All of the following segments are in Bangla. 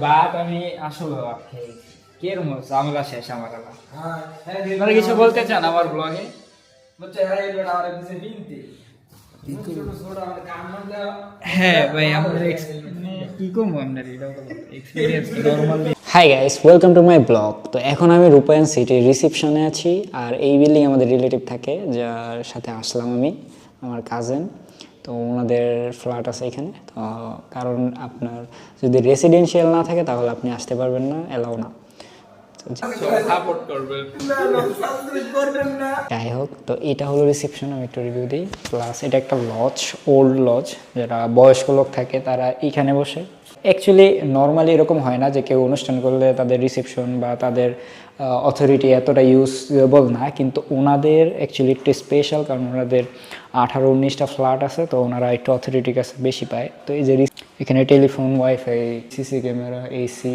বাপ আমি আসলে বাপ খেয়েছি কেরম ঝামেলা শেষ আমার আলা আপনারা কিছু বলতে চান আমার ব্লগে? হ্যাঁ ভাই আমাদের hi guys welcome to my blog তো এখন আমি রূপায়ণ সিটির রিসেপশনে আছি, আর এই বিল্ডিং আমাদের রিলেটিভ থাকে, যার সাথে আসলাম আমি, আমার কাজেন তো ওনাদের ফ্ল্যাট আছে এখানে। তো কারণ আপনার যদি রেসিডেন্সিয়াল না থাকে, তাহলে আপনি আসতে পারবেন না এলাও না। যাই হোক তো এটা হলো রিসেপশন আমি একটু রিভিউ দিই। প্লাস এটা একটা লজ ওল্ড লজ যারা বয়স্ক লোক থাকে তারা এইখানে বসে। অ্যাকচুয়ালি নর্মালি এরকম হয় না যে কেউ অনুষ্ঠান করলে তাদের রিসেপশন বা তাদের অথরিটি এতটা ইউজেবল না। কিন্তু ওনাদের অ্যাকচুয়ালি একটু স্পেশাল কারণ ওনাদের আঠারো উনিশটা ফ্ল্যাট আছে তো ওনারা একটু অথরিটির কাছে বেশি পায়। তো এই যে এখানে telephone wifi CC camera AC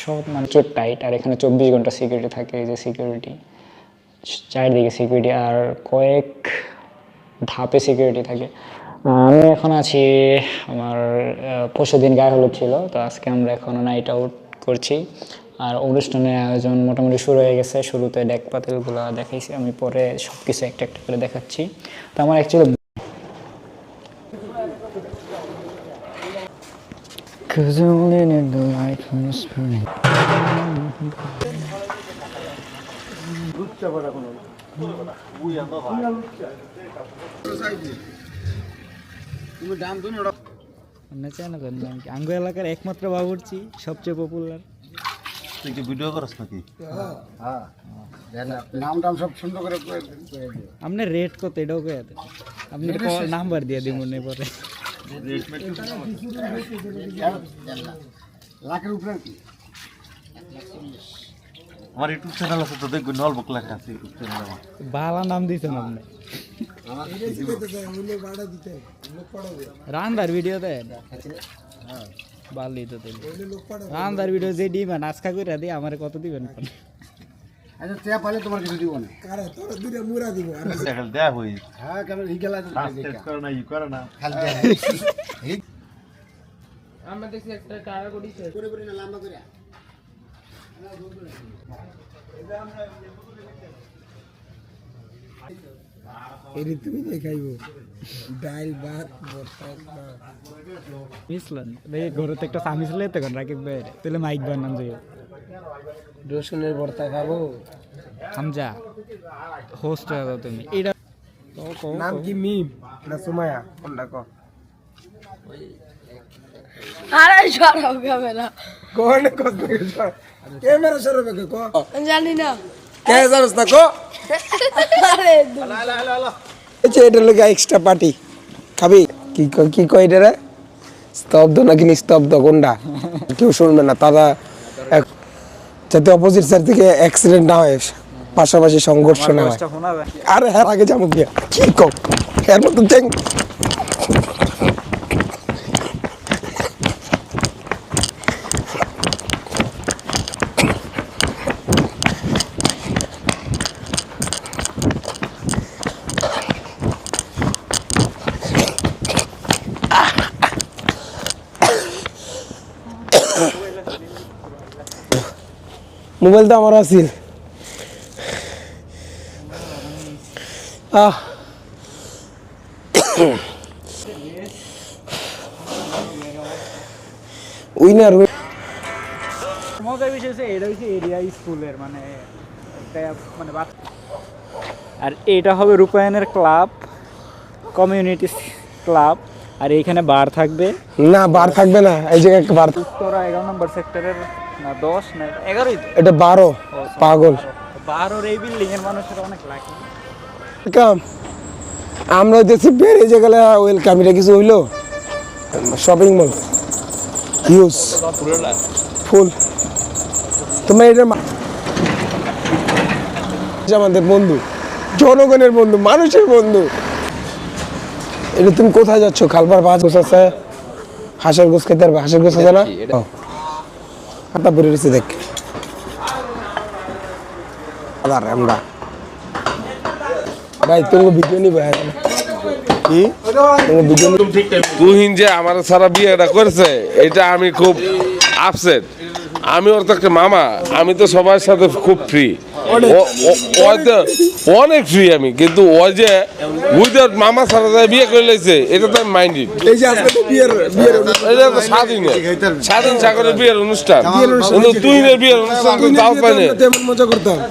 সব মানে টাইট আর এখানে চব্বিশ ঘণ্টা সিকিউরিটি থাকে এই যে সিকিউরিটি চারদিকে সিকিউরিটি আর কয়েক ধাপে সিকিউরিটি থাকে। আমি এখন আছি, আমার পরশু দিন গায়ে হলুদ ছিল, তো আজকে আমরা এখন নাইট আউট করছি। আর অনুষ্ঠানের আয়োজন মোটামুটি শুরু হয়ে গেছে, শুরুতে ডেক পাতিলগুলো দেখাইছি, আমি পরে সব কিছু একটা একটা করে দেখাচ্ছি। তো আমার actually Cause I'm the light from the না করেন নাকি আঙ্গ এলাকার একমাত্র বাবুর্চি সবচেয়ে পপুলার তুই কি ভিডিও করস নাকি? নাম টাম সব সুন্দর করে করে আপনার রেট কত? এটাও কয়ে দেন। আপনি নাম্বার দিয়ে দিব মনে পরে লাখের উপরে কি? আমার ইউটিউব চ্যানেল আছে তো দেখবেন নলবক লেখা আছে ইউটিউব চ্যানেল আমার। বালা নাম দিছেন আপনি। রান্দার ভিডিও দেন বালি তো রান্দার ভিডিও যে দিবেন আজকা করে দিয়ে আমার কত দিবেন আচ্ছা তে পালে তোমার কিছু দিব না। দেখাল দেয়া হই। হ্যাঁ কেন এই গেলা সাবস্ক্রাইব করে না ই করে না। খালি আমরা দেখছি একটা টাকা করিছে করে করে না লম্বা করে। এরি তুমি দেখাইব ডাল ভাত মিসলেন ভাই ঘরে তো একটা সামিস লেতে কোন রাকিব ভাই তাহলে মাইক বানান যাই রসুনের ভর্তা খাব। হামজা হোস্ট হয়ে যাও তুমি। এটা নাম কি মিম না সুমায়া কোনটা কো আরে সরাও ক্যামেরা। কোন কো ক্যামেরা সরবে কো জানি না। কে জানোস না কো আরে আচ্ছা এটা লোক এক্সট্রা পার্টি খাবি? কি ক- কি কয় এটা রে? স্তব্ধ নাকি নিস্তব্ধ কোনটা? কেউ শুনবে না তারা এক- যাতে অপোজিট সাইড থেকে অ্যাক্সিডেন্ট না হয় পাশাপাশি সংঘর্ষ না হয়। আরে হ্যাঁ আগে যাব গিয়া। কি কম এর মতো চ্যাং মোবাইল তো আমার আছিল। আহ। উইনার বিষয় এটা হচ্ছে এরিয়া মানে মানে আর এটা হবে রূপায়ণের ক্লাব, কমিউনিটি ক্লাব। আর এইখানে বার থাকবে? না বার থাকবে না। এই জায়গায় একটা বার উত্তরা এগারো নম্বর সেক্টরের না দশ না এগারোই তো। এটা বারো পাগল। বারোর এই বিল্ডিং এর মানুষের অনেক লাকি কাম। আমরা দেখছি বেড়ে গেলে ওয়েলকাম এটা কিছু হইল? শপিং মল হিউজ ফুল তোমার এটা মা- এটা আমাদের বন্ধু জনগণের বন্ধু মানুষের বন্ধু। এটা তুমি কোথায় যাচ্ছ? খালবার বাস আছে। হাঁসের গোস খেতে পারবে? হাঁসের গোস আছে না? হাতা পরে রয়েছে দেখ। আমরা। ভাই তুমি ভিডিও নিবে কি? তুমি ভিডিও তুহিন যে আমার সারা বিয়েটা করেছে এটা আমি খুব আপসেট আমি ওর তো একটা মামা আমি তো সবার সাথে খুব ফ্রি অনেক। ফ্রি আমি কিন্তু ও যে উইদাউট মামা সারা যায় বিয়ে করে লেছে এটা তো আমি মাইন্ডেড এই যে আজকে বিয়ের বিয়ের এটা তো স্বাধীন। স্বাধীন সাগরের বিয়ের অনুষ্ঠান। কিন্তু তুহিনের বিয়ের অনুষ্ঠান তো তাও পাই না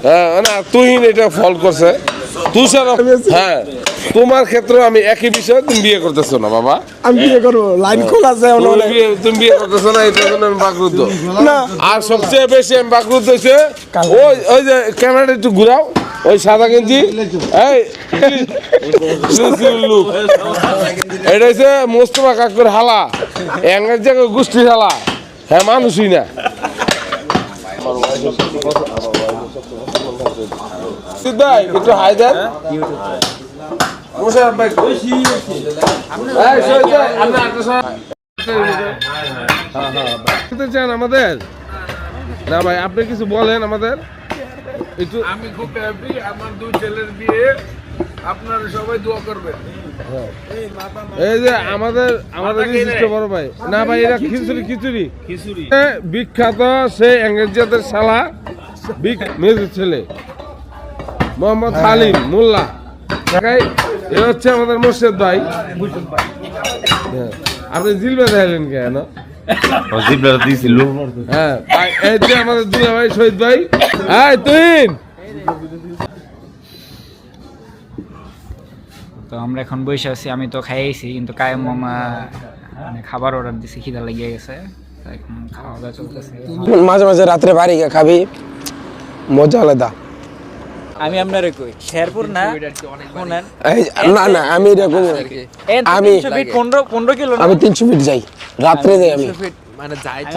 হ্যাঁ না তুহিন এটা ফল করছে। তুষার হ্যাঁ তোমার ক্ষেত্রে আমি একই বিষয় তুমি বিয়ে করতেছো না বাবা। আমি বিয়ে করব লাইন খোলা আছে তুমি বিয়ে- করতেছো না এটার জন্য আমি বাকরুদ্ধ। না। আর সবচেয়ে বেশি আমি বাকরুদ্ধ হয়েছে ওই ওই যে ক্যামেরাটা একটু ঘুরাও ওই সাদা গেঞ্জি এই look. এটা হচ্ছে মোস্তফা কাকুর হালা এঙ্গের জায়গায় গোষ্ঠীর হালা। হ্যাঁ মানুষই না। সিদ্ধাই, একটু হাই দেন ভাই সই সই- চান আমাদের? না ভাই আপনি কিছু বলেন আমাদের? একটু আমি খুব হ্যাপি আমার দুই ছেলের বিয়ে। আপনারা সবাই দোয়া করবেন। এই যে আমাদের আমাদের বিশিষ্ট বড় ভাই। না ভাই এটা খিচুড়ি। খিচুড়ি খিচুড়ি। বিখ্যাত সে এঙ্গেজাদের শালা বিগ মেজর ছেলে। মোহাম্মদ হালিম মোল্লা। ঢাকায় এ হচ্ছে আমাদের মোর্শেদ ভাই। হ্যাঁ, আপনি জিলবে দেখলেন কেন হ্যাঁ এই যে আমাদের দুলা ভাই শহীদ ভাই। হ্যাঁ তুই তো আমরা এখন বসে আছি আমি তো খাইয়েছি কিন্তু কায়েম মামা মানে খাবার অর্ডার দিছি খিদা লেগে গেছে। এখন খাওয়া দাওয়া চলতেছে। মাঝে মাঝে রাত্রে বাড়ি গিয়ে খাবি মজা আলাদা। আমি আপনারে কই? শেরপুর না? না না আমি এরকম আমি- আমি পনেরো পনেরো কিলো আমি তিনশো ফিট যাই। রাত্রে যাই আমি।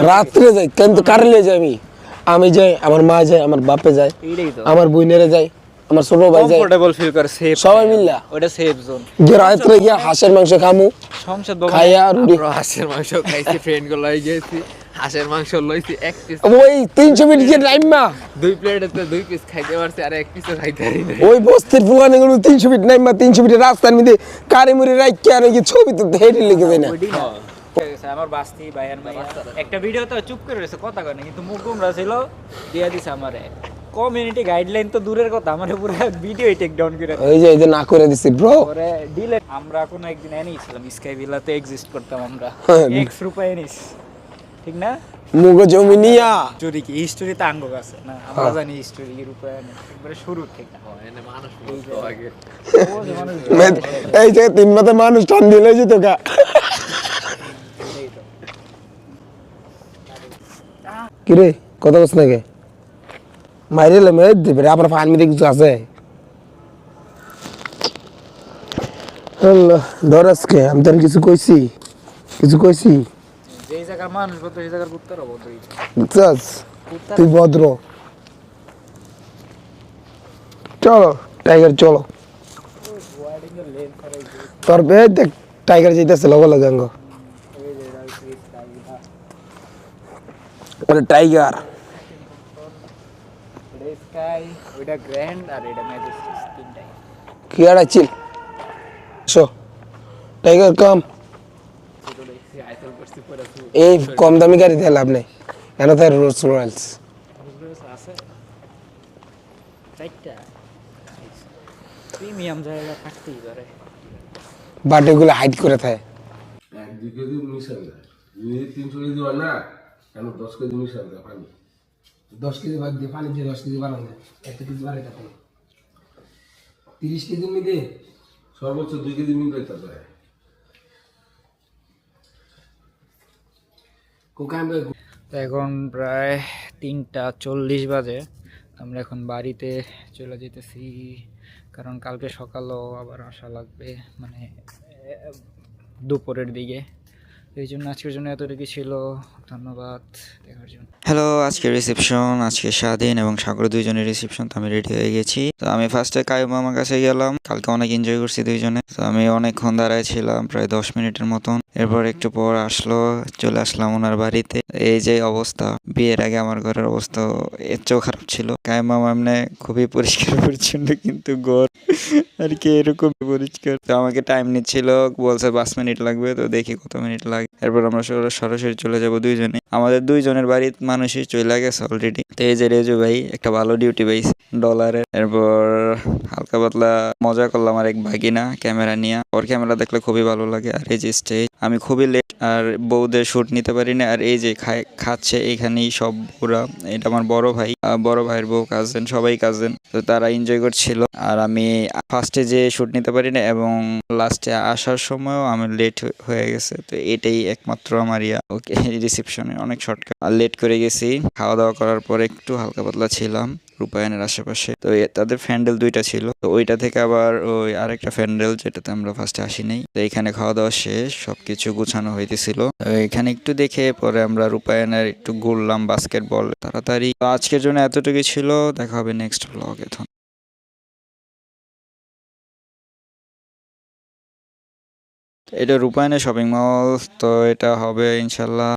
রাত্রে যাই কিন্তু কারলে যাই আমি। আমি যাই আমার মা যায় আমার বাপে যায় আমার বইনেরে যায় আমার ছোট ভাই যায় কমফোর্টেবল ফিল করে সেফ সবাই মিললা। ওটা সেফ জোন গিয়ে রাত্রে গিয়ে হাঁসের মাংস খামু। সংসদ ভবন খাইয়া রুটি। আমরা হাঁসের মাংস খাইছি ফ্রেন্ডগুলো লই গেছি। হাঁসের মাংস লইছি এক পিস ওই তিনশো গিয়ে টাইম মা দুই প্লেটে দুই পিস খাইতে পারছি আর এক পিসও খাইতে পারি ওই বস্তির ফুলানে গুলো তিনশো ফিট নাইমা তিনশো ফিটের রাস্তার মধ্যে কারি মুড়ি রাখি আর কি ছবি তো হেঁটে লিখে দেয় না। আমার বাস্তি ভাইয়ের মাইয়া। একটা ভিডিও তো চুপ করে রয়েছে কথা কয় না কিন্তু মুখ গুমরা ছিল দিয়া দিছে আমারে। কমিউনিটি গাইডলাইন তো দূরের কথা আমার পুরো ভিডিও টেক ডাউন করে ওই যে এই যে না করে দিছি ব্রো পরে ডিলে আমরা কোনো একদিন এনেছিলাম স্কাই ভিলাতে এক্সিস্ট করতাম আমরা। হ্যাঁ। এক্স রূপে এনিস ঠিক না? মুগ জমি নিয়া হিস্টোরি কি? হিস্টোরি তো আঙ্গ আছে না? আমরা জানি হিস্টোরি রূপে একবারে শুরু থেকে মানুষ বলতো আগে। ও যে মানুষ এই যে তিন মানুষ টান দিলে গা কিরে বলছ নাকি? মাইরে এলে মেরে দিবে কিছু আছে? আল্লাহ, ধর আজকে আমি তোর কিছু কইছি। কিছু কইছি? যেই জায়গার মানুষ সেই জায়গার কুত্তার বুঝছস? তুই ভদ্র। চলো টাইগার চলো। তোর বে দেখ টাইগার যেতেছে লগো লাগাঙ্গ ওরে টাইগার ওইটা গ্র্যান্ড আর এটা ম্যাজেস্টিক তিনটাই কি আর চিল। টাইগার কাম এই কম দামি গাড়ি দিয়ে লাভ নেই। কেন তাই রোলস রয়েলস পারে। বাটেগুলো হাইট করে থাকে। এক দুই কেজি মিশাল দেয় যদি তিনশো কেজি হয় না কেন দশ কেজি মিশাল দেয় পানি? দশ কেজি বাদ দিয়ে পানি দিয়ে দশ কেজি বাড়ানো কেজি তিরিশ মধ্যে সর্বোচ্চ দুই কেজি পারে। এখন প্রায় তিনটা চল্লিশ বাজে। আমরা এখন বাড়িতে চলে যেতেছি। কারণ কালকে সকালও আবার আসা লাগবে মানে দুপুরের দিকে। এই জন্য আজকের জন্য এতটুকু ছিল। ধন্যবাদ, দেখার জন্য। হ্যালো আজকে রিসেপশন আজকে স্বাধীন এবং সাগর দুইজনের রিসেপশন তো আমি রেডি হয়ে গেছি। তো আমি ফার্স্টে কায়ুম মামার কাছে গেলাম, কালকে অনেক এনজয় করছি দুইজনে। তো আমি অনেকক্ষণ দাঁড়ায় ছিলাম, প্রায় দশ মিনিটের মতন। এরপর একটু পর আসলো, চলে আসলাম ওনার বাড়িতে। এই যে অবস্থা, বিয়ের আগে আমার ঘরের অবস্থা এর চেয়েও খারাপ ছিল। কায়মা মামনে খুবই পরিষ্কার পরিচ্ছন্ন, কিন্তু ঘর আর কি এরকম পরিষ্কার। তো আমাকে টাইম নিচ্ছিল, বলছে পাঁচ মিনিট লাগবে, তো দেখি কত মিনিট লাগে। এরপর আমরা সরাসরি চলে যাব দুইজনে। আমাদের দুইজনের বাড়ির মানুষই চলে গেছে অলরেডি তো এই যে রেজু ভাই, একটা ভালো ডিউটি পাইছে। ডলারের এরপর হালকা পাতলা মজা করলাম আর এক ভাগিনা ক্যামেরা নিয়ে। ওর ক্যামেরা দেখলে খুবই ভালো লাগে। আর এই যে স্টেজ আমি খুবই লেট আর বউদের শ্যুট নিতে পারি না। আর এই যে খাচ্ছে, এখানেই সব ওরা। এটা আমার বড় ভাই। বড় ভাইয়ের বউ কাজেন সবাই কাজেন তো তারা এনজয় করছিল। আর আমি ফার্স্টে যে শুট নিতে পারি না এবং লাস্টে আসার সময়ও আমি লেট হয়ে গেছে। তো এটাই একমাত্র আমার ইয়া। ওকে রিসেপশনে অনেক শর্টকাট আর লেট করে গেছি। খাওয়া দাওয়া করার পর একটু হালকা পাতলা ছিলাম রূপায়ণের আশেপাশে। তো তাদের ফ্যান্ডেল দুইটা ছিল। তো ওইটা থেকে আবার ওই আরেকটা ফ্যান্ডেল যেটাতে আমরা ফার্স্টে আসি তো এখানে খাওয়া দাওয়া শেষ, সবকিছু গুছানো হইতেছিল। এখানে একটু দেখে পরে আমরা রূপায়ণের একটু ঘুরলাম বাস্কেটবল তাড়াতাড়ি। তো আজকের জন্য এতটুকু ছিল। দেখা হবে নেক্সট ব্লগে এটা রূপায়ণের শপিং মল তো এটা হবে ইনশাল্লাহ।